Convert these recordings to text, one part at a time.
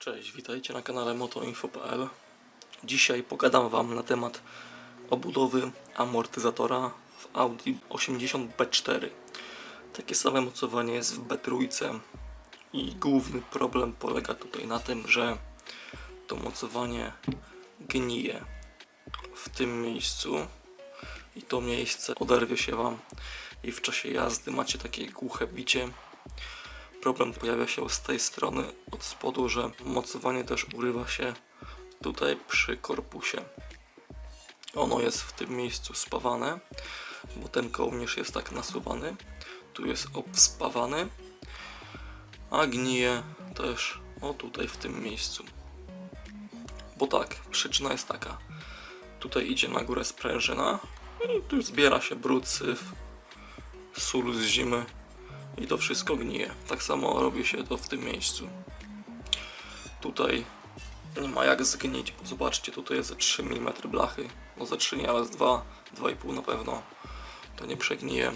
Cześć, witajcie na kanale motoinfo.pl. Dzisiaj pogadam Wam na temat obudowy amortyzatora w Audi 80 B4. Takie same mocowanie jest w B3 i główny problem polega tutaj na tym, że to mocowanie gnije w tym miejscu i to miejsce oderwie się Wam i w czasie jazdy macie takie głuche bicie Problem pojawia się z tej strony od spodu, że mocowanie też urywa się tutaj przy korpusie. Ono jest w tym miejscu spawane, bo ten kołnierz jest tak nasuwany. Tu jest obspawany, a gnije też o tutaj w tym miejscu. Bo tak, przyczyna jest taka. Tutaj idzie na górę sprężyna i tu zbiera się brud, syf, sól z zimy i to wszystko gnije. Tak samo robi się to w tym miejscu. Tutaj nie ma jak zgnić, zobaczcie, tutaj jest ze 3 mm blachy. No ze 3 nie, ale z 2, 2,5 na pewno. To nie przegnije.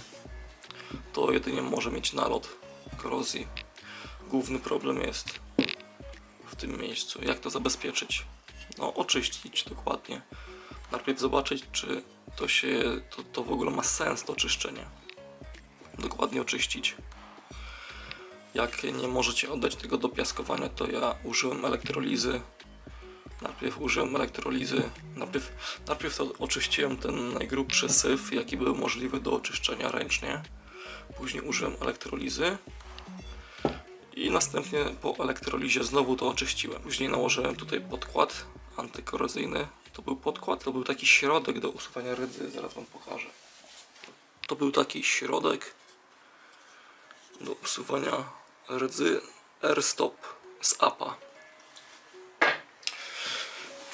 To jedynie może mieć nalot korozji. Główny problem jest w tym miejscu. Jak to zabezpieczyć? No, oczyścić dokładnie. Najpierw zobaczyć, czy to się, to, to w ogóle ma sens, to czyszczenie dokładnie oczyścić. Jak nie możecie oddać tego do piaskowania, to ja użyłem elektrolizy. Najpierw użyłem elektrolizy, najpierw, najpierw to oczyściłem ten najgrubszy syf, jaki był możliwy do oczyszczenia ręcznie. Później użyłem elektrolizy i następnie po elektrolizie znowu to oczyściłem. Później nałożyłem tutaj podkład antykorozyjny. To był podkład, to był taki środek do usuwania rydzy, zaraz Wam pokażę. To był taki środek do usuwania rdzy R-Stop z APA.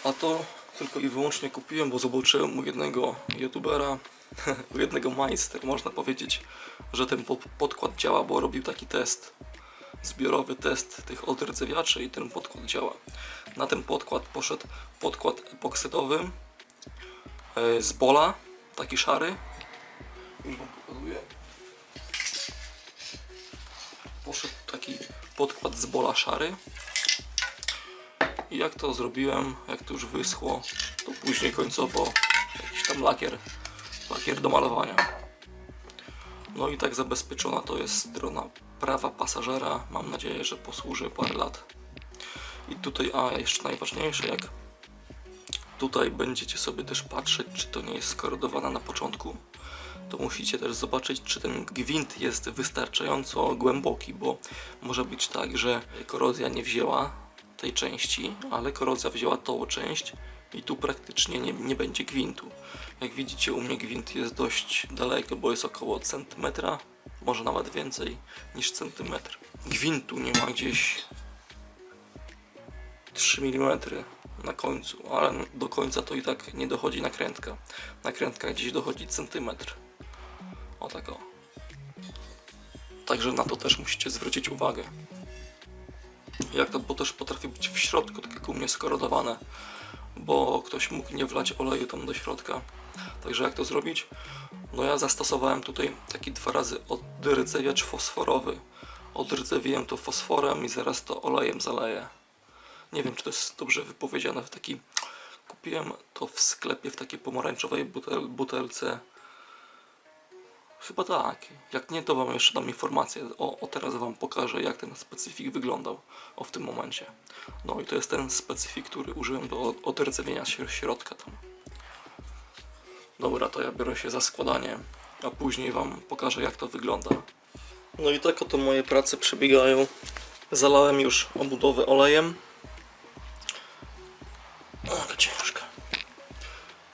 A to tylko i wyłącznie kupiłem, bo zobaczyłem u jednego youtubera, u jednego majster, można powiedzieć, że ten pod- podkład działa, bo robił taki test, zbiorowy test tych odrdzewiaczy i ten podkład działa. Na ten podkład poszedł podkład epoksydowy e, z Bola, taki szary, już wam pokazuję. Poszedł taki podkład z bola szary. I jak to zrobiłem, jak to już wyschło, to później końcowo jakiś tam lakier, lakier do malowania. No i tak zabezpieczona to jest strona prawa pasażera. Mam nadzieję, że posłuży parę lat. I tutaj, a jeszcze najważniejsze, jak tutaj będziecie sobie też patrzeć, czy to nie jest skorodowane na początku, to musicie też zobaczyć, czy ten gwint jest wystarczająco głęboki, bo może być tak, że korozja nie wzięła tej części, ale korozja wzięła tą część i tu praktycznie nie, nie będzie gwintu. Jak widzicie, u mnie gwint jest dość daleko, bo jest około centymetra, może nawet więcej niż centymetr. Gwintu nie ma gdzieś 3 mm na końcu, ale do końca to i tak nie dochodzi nakrętka. Nakrętka gdzieś dochodzi centymetr. O tak o. Także na to też musicie zwrócić uwagę. Jak to, bo też potrafi być w środku, tak jak u mnie skorodowane, bo ktoś mógł nie wlać oleju tam do środka. Także jak to zrobić? No ja zastosowałem tutaj taki dwa razy odrdzewiacz fosforowy. Odrdzewiłem to fosforem i zaraz to olejem zaleję. Nie wiem, czy to jest dobrze wypowiedziane. W taki... Kupiłem to w sklepie w takiej pomarańczowej butel, butelce. Chyba tak. Jak nie, to Wam jeszcze dam informację. O, o teraz Wam pokażę, jak ten specyfik wyglądał. O, w tym momencie. No i to jest ten specyfik, który użyłem do odrdzewienia środka tam. Dobra, to ja biorę się za składanie, a później Wam pokażę, jak to wygląda. No i tak oto moje prace przebiegają. Zalałem już obudowę olejem. O, ciężka.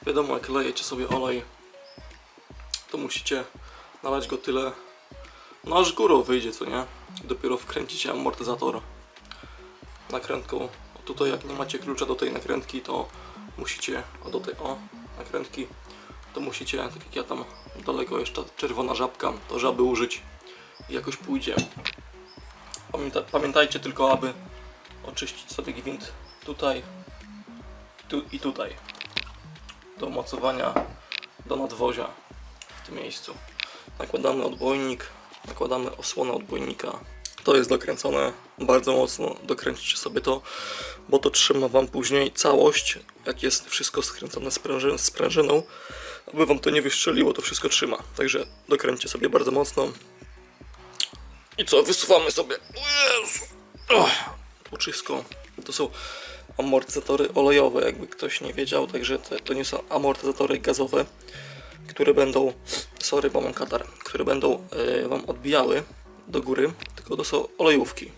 Wiadomo, jak lejecie sobie olej, to musicie nalać go tyle, no aż górą wyjdzie, co nie? Dopiero wkręcicie amortyzator nakrętką. Tutaj jak nie macie klucza do tej nakrętki, to musicie, o do tej, o, nakrętki, to musicie, tak jak ja tam daleko jeszcze czerwona żabka, to żaby użyć i jakoś pójdzie. Pamięta, pamiętajcie tylko, aby oczyścić sobie gwint tutaj tu, i tutaj do mocowania do nadwozia w tym miejscu. Nakładamy odbojnik, nakładamy osłonę odbojnika To jest dokręcone bardzo mocno. Dokręćcie sobie to, bo to trzyma Wam później całość, jak jest wszystko skręcone spręży, sprężyną. Aby Wam to nie wystrzeliło, to wszystko trzyma. Także dokręćcie sobie bardzo mocno. I co, wysuwamy sobie. O. To są amortyzatory olejowe, jakby ktoś nie wiedział. Także to, to nie są amortyzatory gazowe, które będą, sorry, bo mam katar, które będą e, Wam odbijały do góry, tylko to są olejówki.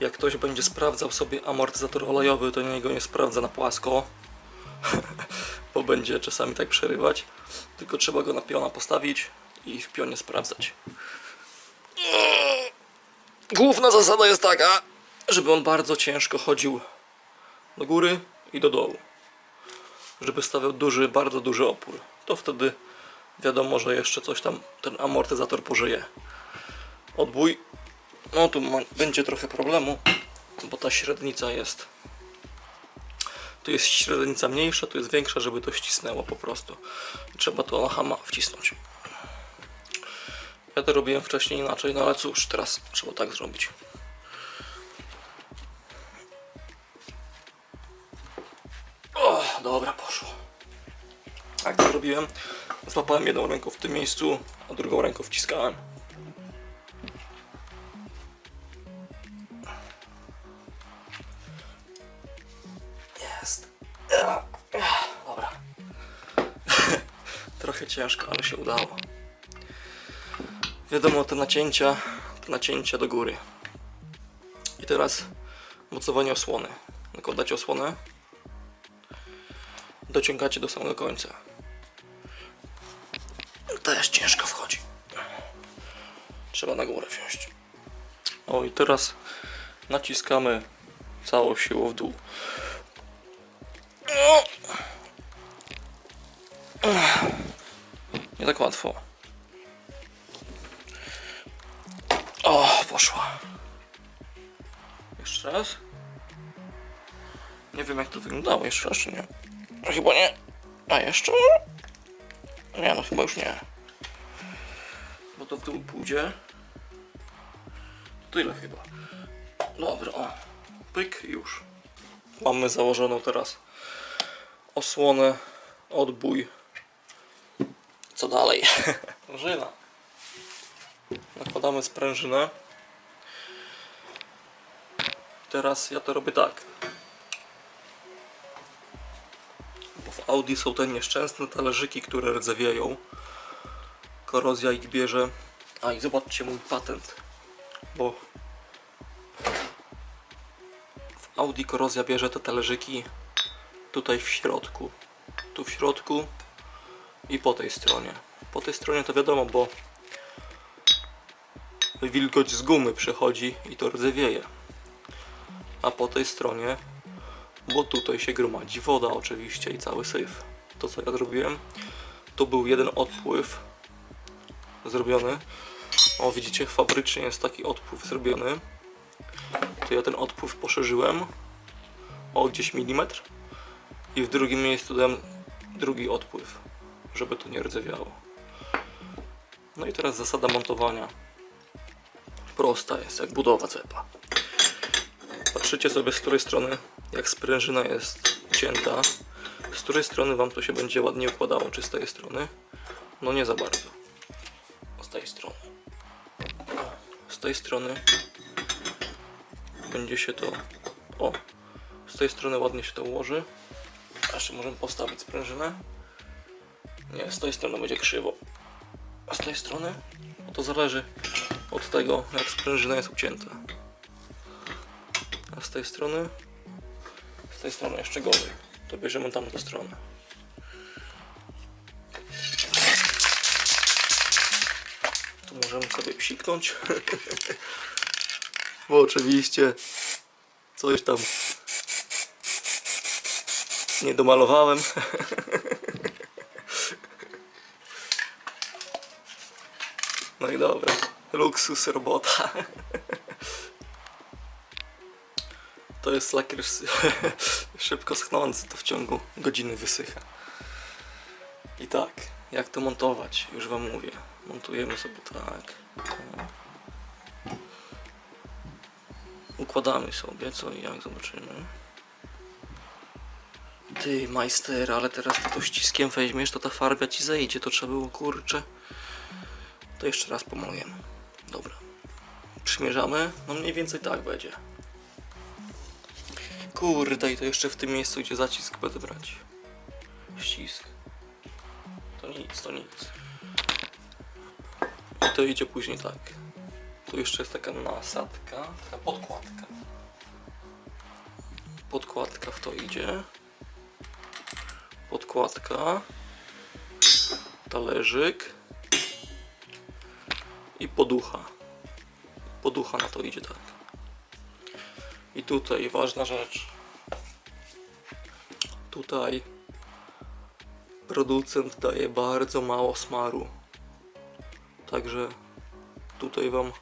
Jak ktoś będzie sprawdzał sobie amortyzator olejowy, to niego nie sprawdza na płasko, bo będzie czasami tak przerywać. Tylko trzeba go na piona postawić i w pionie sprawdzać. Główna zasada jest taka, żeby on bardzo ciężko chodził do góry i do dołu. Żeby stawiał duży, bardzo duży opór. To wtedy wiadomo, że jeszcze coś tam ten amortyzator pożyje. Odbój. No tu ma, będzie trochę problemu, bo ta średnica jest. Tu jest średnica mniejsza, tu jest większa, żeby to ścisnęło po prostu. Trzeba to na hama wcisnąć. Ja to robiłem wcześniej inaczej, no ale cóż, teraz trzeba tak zrobić. O, dobra, poszło. Jak to zrobiłem? Złapałem jedną ręką w tym miejscu, a drugą ręką wciskałem. Jest. Dobra. Trochę ciężko, ale się udało. Wiadomo, te nacięcia, te nacięcia do góry. I teraz mocowanie osłony. Nakładacie osłonę, dociągacie do samego końca. Trzeba na górę wziąć. O i teraz naciskamy całą siłą w dół. No. Nie tak łatwo. O, poszła. Jeszcze raz. Nie wiem jak to wyglądało jeszcze raz, czy nie. No, Chyba nie. A jeszcze? Nie, no chyba już nie. Bo to w dół pójdzie. Tyle chyba. Dobra, o. Pyk, już. Mamy założoną teraz osłonę, odbój. Co dalej? Sprężyna. Nakładamy sprężynę. Teraz ja to robię tak. Bo w Audi są te nieszczęsne talerzyki, które rdzewieją. Korozja ich bierze. A i zobaczcie mój patent. Bo w Audi korozja bierze te talerzyki tutaj w środku. Tu w środku i po tej stronie. Po tej stronie to wiadomo, bo wilgoć z gumy przechodzi i to rdzewieje. A po tej stronie, bo tutaj się gromadzi woda oczywiście i cały syf. To co ja zrobiłem, to był jeden odpływ zrobiony. O widzicie, fabrycznie jest taki odpływ zrobiony. To ja ten odpływ poszerzyłem o gdzieś milimetr i w drugim miejscu dałem drugi odpływ, żeby to nie rdzewiało. No i teraz zasada montowania. Prosta jest, jak budowa cepa. Patrzycie sobie z której strony, jak sprężyna jest cięta, z której strony Wam to się będzie ładnie układało, czy z tej strony? No nie za bardzo. Tej strony będzie się to... O! Z tej strony ładnie się to ułoży. Jeszcze możemy postawić sprężynę. Nie, z tej strony będzie krzywo. A z tej strony? No to zależy od tego, jak sprężyna jest ucięta. A z tej strony? Z tej strony jeszcze gorzej. To bierzemy tamtą stronę. Możemy sobie psiknąć. Bo oczywiście coś tam nie domalowałem. No i dobra. Luksus robota. To jest lakier szybko schnący, to w ciągu godziny wysycha. I tak, jak to montować? Już wam mówię. Montujemy sobie tak. Nakładamy sobie, co i jak zobaczymy. Ty, majster, ale teraz ty to ściskiem weźmiesz, to ta farba ci zejdzie, to trzeba było, kurczę. To jeszcze raz pomogę. Dobra. Przymierzamy, no mniej więcej tak będzie. Kurde, i to jeszcze w tym miejscu, gdzie zacisk będę brać. Ścisk. To nic, to nic. I to idzie później tak. Tu jeszcze jest taka nasadka, taka podkładka. Podkładka w to idzie. Podkładka. Talerzyk. I poducha. Poducha na to idzie tak. I tutaj ważna rzecz. Tutaj producent daje bardzo mało smaru. Także tutaj wam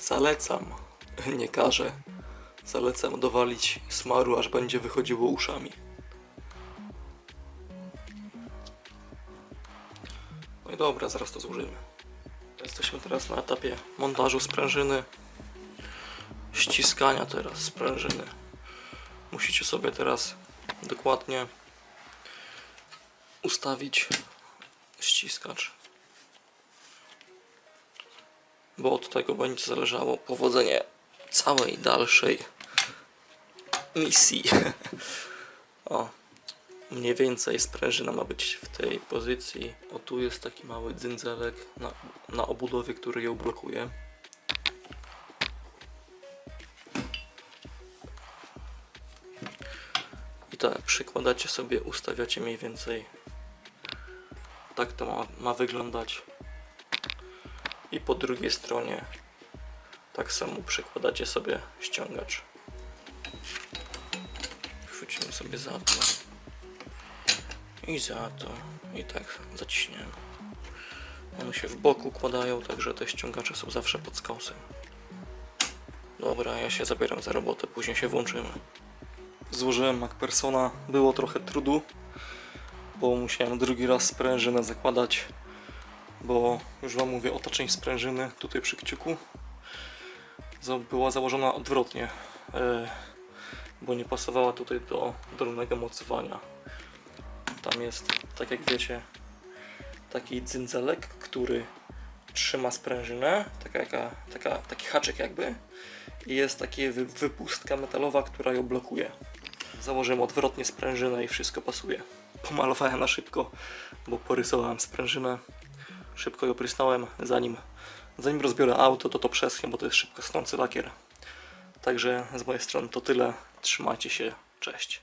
zalecam, nie każę, zalecam dowalić smaru, aż będzie wychodziło uszami. No i dobra, zaraz to złożymy. Jesteśmy teraz na etapie montażu sprężyny, ściskania teraz sprężyny. Musicie sobie teraz dokładnie ustawić ściskacz bo od tego będzie zależało powodzenie całej dalszej misji. o, mniej więcej sprężyna ma być w tej pozycji. O, tu jest taki mały dzyndzelek na, na obudowie, który ją blokuje. I tak, przykładacie sobie, ustawiacie mniej więcej. Tak to ma, ma wyglądać i po drugiej stronie tak samo przykładacie sobie ściągacz. Chwycimy sobie za to i za to i tak zaciśniemy. One się w boku układają, także te ściągacze są zawsze pod skosem. Dobra, ja się zabieram za robotę, później się włączymy. Złożyłem MacPersona, było trochę trudu, bo musiałem drugi raz sprężynę zakładać bo już Wam mówię, o ta część sprężyny tutaj przy kciuku była założona odwrotnie, e, bo nie pasowała tutaj do dolnego mocowania. Tam jest, tak jak wiecie, taki cyndzelek, który trzyma sprężynę, taka, jaka, taka, taki haczyk jakby i jest taka wy, wypustka metalowa, która ją blokuje. Założyłem odwrotnie sprężynę i wszystko pasuje. Pomalowałem na szybko, bo porysowałem sprężynę szybko ją prysnąłem, zanim, zanim rozbiorę auto, to to przeschnie, bo to jest szybko snący lakier. Także z mojej strony to tyle. Trzymajcie się, cześć.